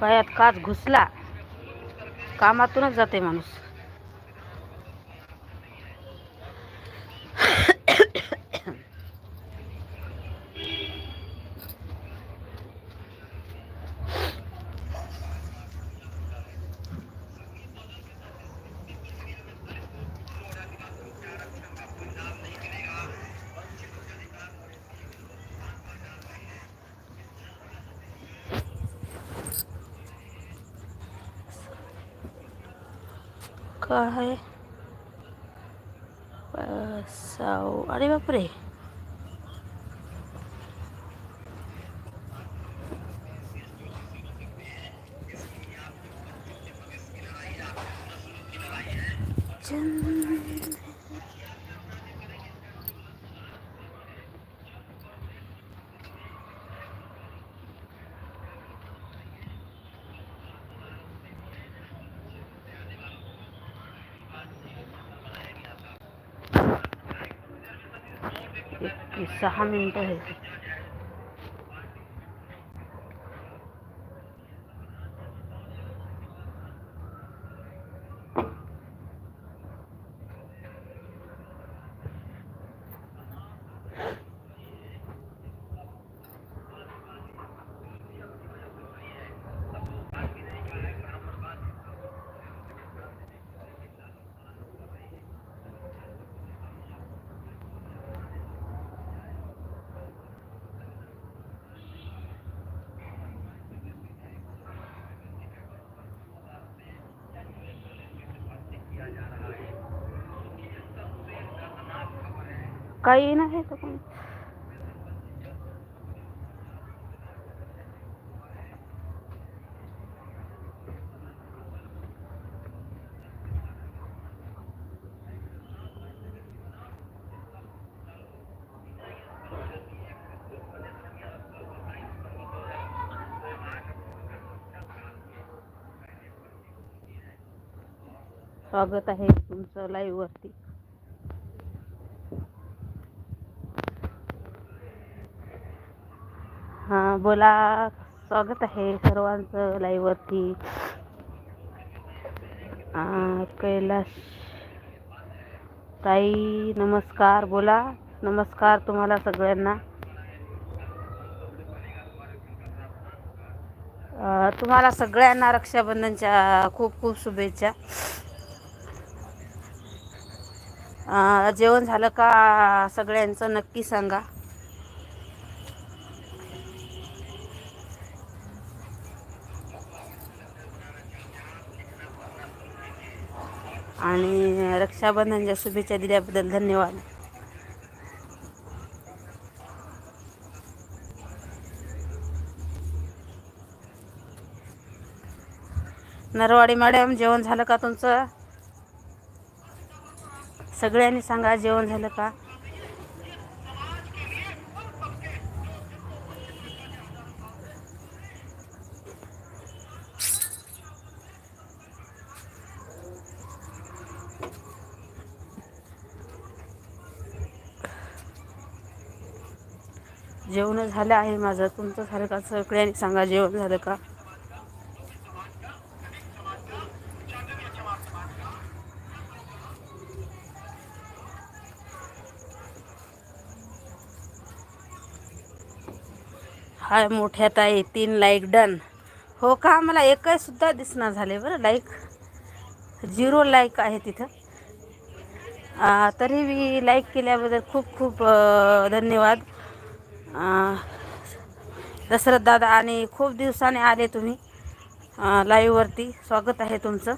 पायात काच घुसला कामातूनच जाते माणूस. काय साव अरे बापरे चंद की सहा मिनटं आहेत काही नाही तर कोणी? स्वागत आहे तुमचं लाईव्ह वरती हां बोला. स्वागत आहे सर्वांचं लाईववरती कैलाश ताई नमस्कार. बोला. नमस्कार तुम्हाला सगळ्यांना. तुम्हाला सगळ्यांना रक्षाबंधनच्या खूप खूप शुभेच्छा. जेवण झालं का? सगळ्यांचं नक्की सांगा आणि रक्षाबंधनच्या शुभेच्छा दिल्याबद्दल धन्यवाद. नरवाडी मॅडम जेवण झालं का तुमचं? सगळ्यांनी सांगा जेवण झालं का जेवण झालं आहे माझं. तुमचं झालं का सगळ्यांनी सांगा जेवण झालं का? हा मोठ्या ताई तीन लाईक डन हो का? मला एकही सुद्धा दिसणार झाले बरं लाईक झिरो लाईक आहे तिथं. तरी मी लाईक केल्याबद्दल खूप खूप धन्यवाद. दशरथ दादा आणि खूप दिवसाने आले तुम्ही. लाईव्हवरती स्वागत आहे तुमचं.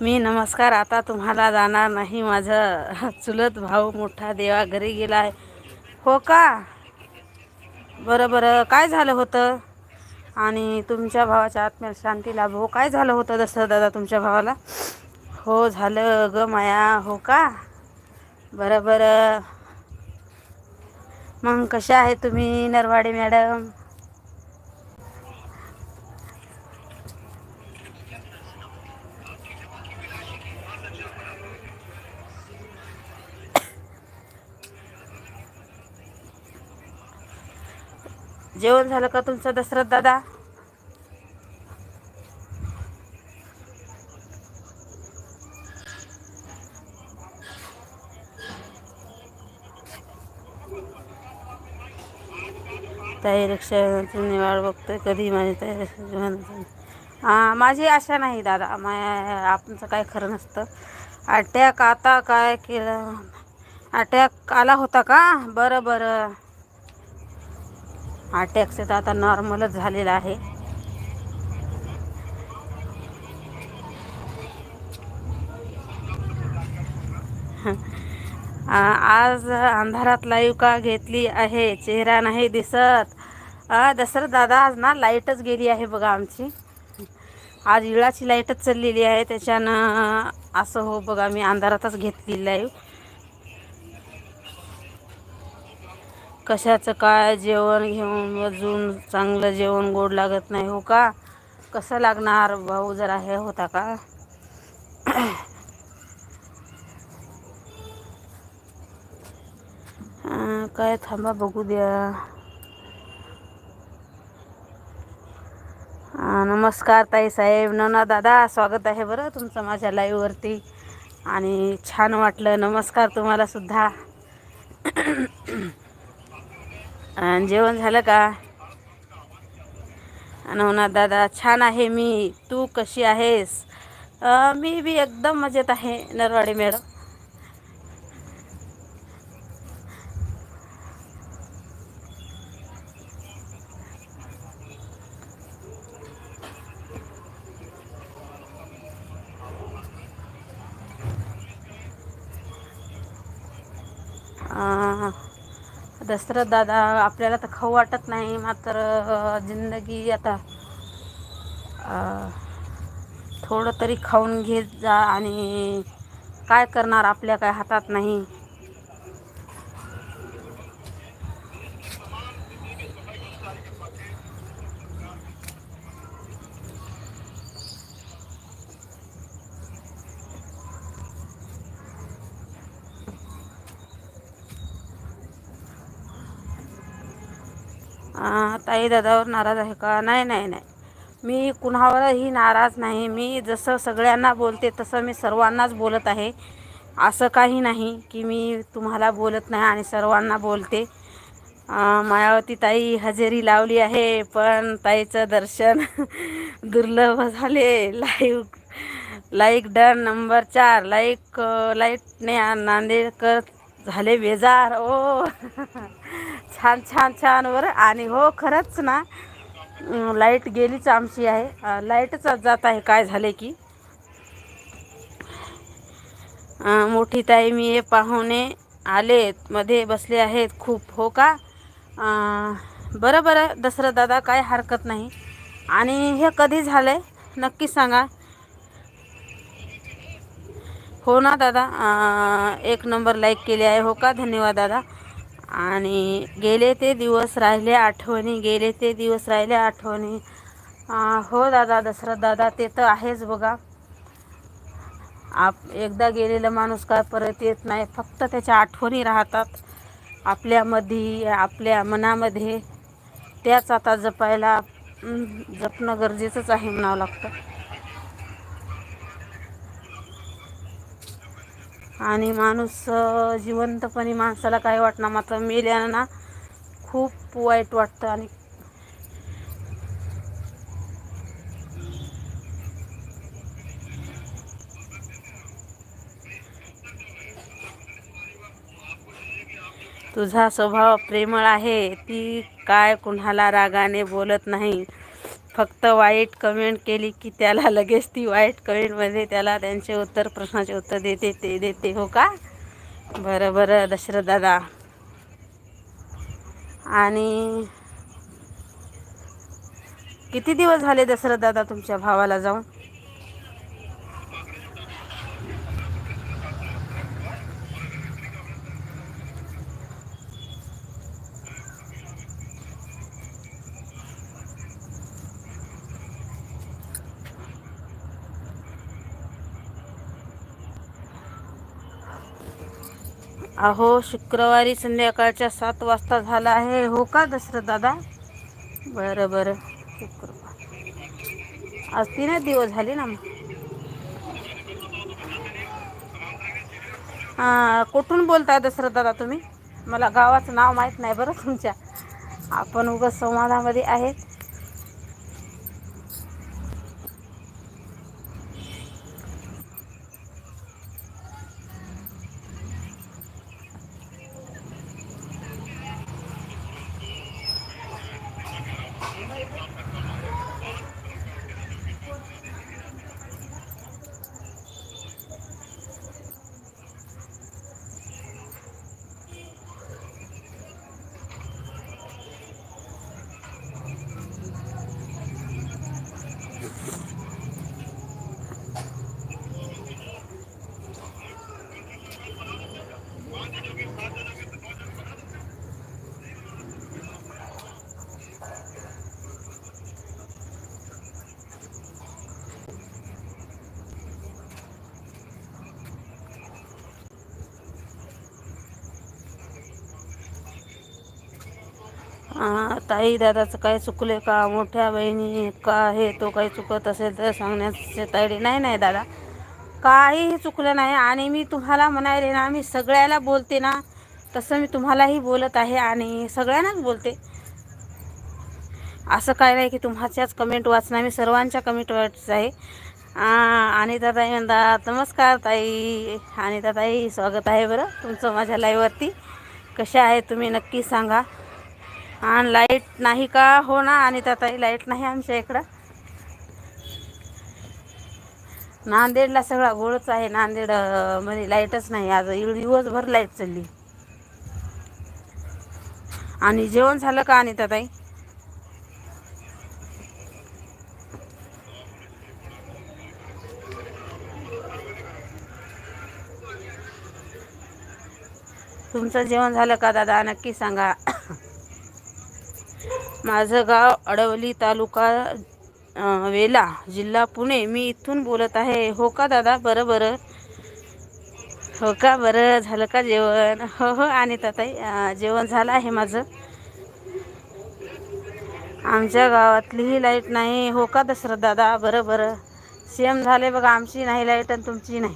मी नमस्कार आता तुम्हाला जाणार नाही. माझं चुलत भाऊ मोठा देवा घरी गेला आहे. हो का? बरं बरं. काय झालं होतं? आणि तुमच्या भावाच्या आत्म्याला शांती लाभ. हो काय झालं होतं दसरा दादा तुमच्या भावाला? हो झालं ग माया. हो का? बरं बरं. मग कशा आहे तुम्ही नरवाडे मॅडम? जेवण झालं का तुमचं दसरथ दादा? ताई रिक्षाची निवाड बघतोय कधी माझी ताई रिक्षा माझी आशा नाही दादा मा आपचं काय खरं नसतं. अटॅक आता काय केलं? अटॅक आला होता का? बरं बरं. अटॅकचं तर आता नॉर्मलच झालेलं आहे. आज अंधारात लाईव्ह का घेतली आहे? चेहरा नाही दिसत. दसरथ दादा आज ना लाईटच गेली आहे बघा आमची. आज इळाची लाईटच चाललेली आहे त्याच्यानं असं हो बघा मी अंधारातच घेतलेलं आहे. कशाचं काय जेवण घेऊन अजून चांगलं जेवण गोड लागत नाही हो का? कसं लागणार भाऊ जरा हे होता का? काय थांबा बघू द्या. नमस्कार ताई साहेब नना दादा स्वागत आहे बरं तुमचं माझ्या लाईव्हवरती आणि छान वाटलं नमस्कार तुम्हाला सुद्धा. जेवण झालं का? नवनाथ दादा छान आहे मी. तू कशी आहेस? मी बी एकदम मजेत आहे नरवाडे मॅडम. दशरथ दादा आपल्याला तर खाऊ वाटत नाही मात्र जिंदगी आता थोडं तरी खाऊन घेत जा आणि काय करणार आपल्या काय हातात नाही. अं, ताई दादावर नाराज आहे का? नाही नाही नाही. मी कुणावरही नाराज नाही. मी जसं सगळ्यांना बोलते तसं मी सर्वांनाच बोलत आहे. असं काही नाही की मी तुम्हाला बोलत नाही आणि सर्वांना बोलते. मायावती ताई हजेरी लावली आहे पण ताईचं दर्शन दुर्लभ झाले. लाईव्ह लाईक डन नंबर चार. लाईक लाईटने नांदेडकर झाले बेजार. ओ. छान छान छान बरं आणि हो खरंच ना लाइट गेलीच आमची आहे. लाईटच जात आहे. काय झाले की? मोठी ताई मी हे पाहुणे आलेत मध्ये बसले आहेत खूप. हो का? बरं बरं. दसरा दादा काय हरकत नाही. आणि हे कधी झालं आहे नक्की सांगा. हो ना दादा. एक नंबर लाईक केले आहे. हो का? धन्यवाद दादा. आणि गेले ते दिवस राहिले आठवणी गेले ते दिवस राहिले आठवणी. हो दादा दशरथ दादा ते तर आहेच बघा. आप एकदा गेलेला माणूस काय परत येत नाही फक्त त्याच्या आठवणी राहतात. आपल्यामध्ये आपल्या मनामध्ये. त्याच आता जपायला जपणं गरजेचंच आहे म्हणावं लागतं. आणि माणूस जिवंतपणे जिवंतपणी माणसाला काय वाटणार मात्र मेल्यानं ना खूप वाईट वाटतं आणि तुझा स्वभाव प्रेमळ आहे ती काय कुणाला रागाने बोलत नाही? फक्त वाईट कमेंट केली की त्याला लगेच ती वाईट कमेंटमध्ये त्याला त्यांचे उत्तर प्रश्नाचे उत्तर देते ते देते हो का? बरं बरं दशरथ दादा. आणि किती दिवस झाले दशरथ दादा तुमच्या भावाला जाऊन? अहो शुक्रवारी संध्याकाळच्या सात वाजता झाला आहे. हो का दशरथ दादा? बरं बरं. शुक्रवार. आज तीनच दिवस झाले ना मग. कुठून बोलताय दसरथ दादा तुम्ही? मला गावाचं नाव माहीत नाही बरं तुमच्या. आपण उगं संवादामध्ये आहेत. ताई दादाचं काय चुकले का? मोठ्या बहिणी का हे तो काही चुकत असेल तर सांगण्याचे तायडे नाही नाही दादा. काहीही चुकलं नाही आणि मी तुम्हाला म्हणायले ना मी सगळ्याला बोलते ना तसं मी तुम्हालाही बोलत आहे आणि सगळ्यांनाच बोलते. असं काय नाही की तुम्हाच्याच कमेंट वाचणार मी सर्वांच्या कमेंट वाचत आहे. आणि ताई म्हणतात नमस्कार ताई. आणि ताई स्वागत आहे बरं तुमचं माझ्या लाईव्हवरती कशा आहे तुम्ही नक्की सांगा. आणि लाइट नाही का? हो ना आणि ताई लाइट नाही आमच्या इकडं. नांदेडला सगळा गोळच आहे. नांदेडमध्ये लाईटच नाही. आज दिवसभर लाइट चालली. आणि जेवण झालं का आणि ताई? तुमचं जेवण झालं का दादा? नक्की सांगा. माझं गाव अडवली तालुका वेला जिल्हा पुणे. मी इथून बोलत आहे. हो का दादा? बरं बरं. हो का? बरं. झालं का जेवण? हो हो. आणि ताई जेवण झालं आहे माझं. आमच्या गावातलीही लाइट नाही. हो का दसरथ दादा? बरं बरं. सेम झाले बघा. आमची नाही लाइट आणि तुमची नाही.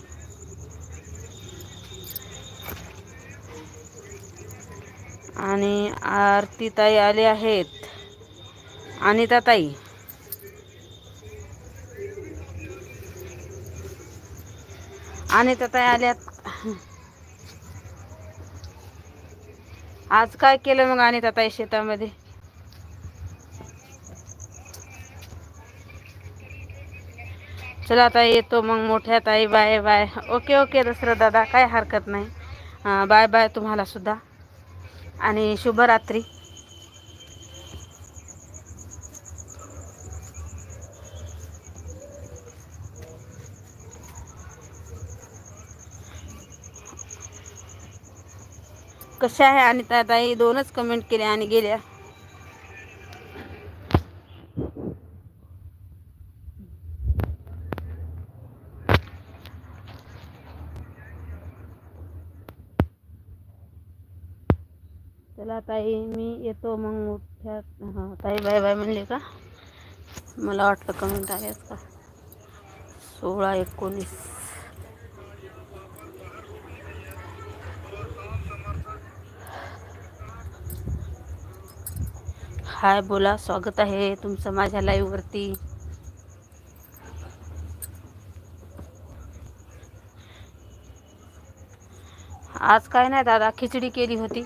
आणि आरती ताई आले आहेत. आणि ताई. आणि ताई आल्यात. आज काय केलं मग आणि ताई शेतामध्ये? चला आता येतो मग मोठ्या ताई bye bye. Okay okay Dussehra दादा काय हरकत नाही. बाय बाय तुम्हाला सुद्धा. आणि शुभरात्री. कशा आहे आणि त्या ताई दोनच कमेंट केल्या आणि गेल्या. चला ताई मी येतो मग मोठ्या हां ताई बाय बाय म्हणले का? मला वाटलं कमेंट आल्यात का? सोळा एकोणीस. हाय बोला स्वागत आहे तुमचं माझ्या लाईव्हवरती आज काय नाही दादा खिचडी केली होती.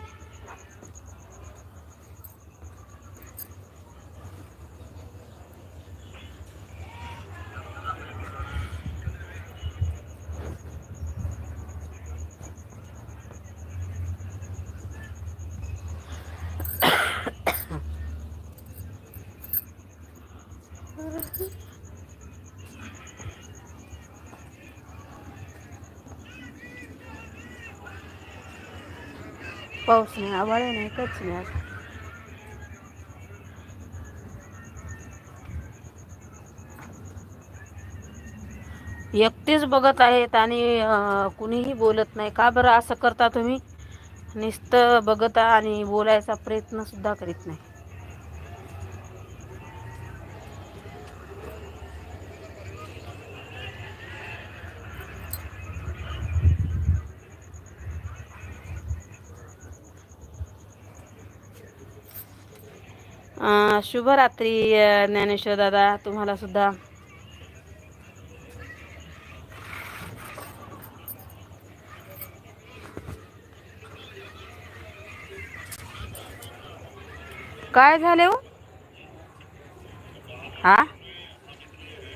पाऊस नाही आभाळ नाही कच नाही आज. एकटेच बघत आहेत आणि कुणीही बोलत नाही. का बरं असं करता तुम्ही? नुसतं बघता आणि बोलायचा प्रयत्न सुद्धा करीत नाही. शुभरात्री ज्ञानेश्वर दादा. तुम्हाला सुद्धा. काय झाले हो? हा?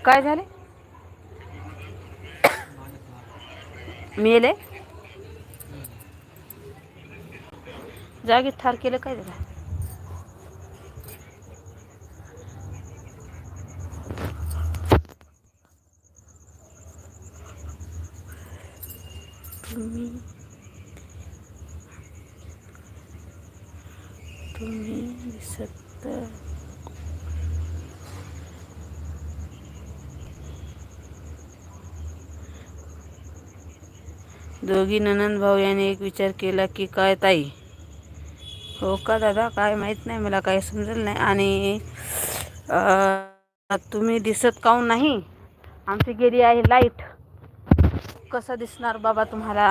काय झाले? मेले? जागी ठार केलं काय झालं तुम्ही तुम्ही दिसत. दोघी ननंद भाऊ यांनी एक विचार केला की काय ताई? हो का दादा? काय माहीत नाही मला काही समजेल नाही. आणि तुम्ही दिसत काहून नाही? आमची गेली आहे लाइट. कसं दिसणार बाबा तुम्हाला?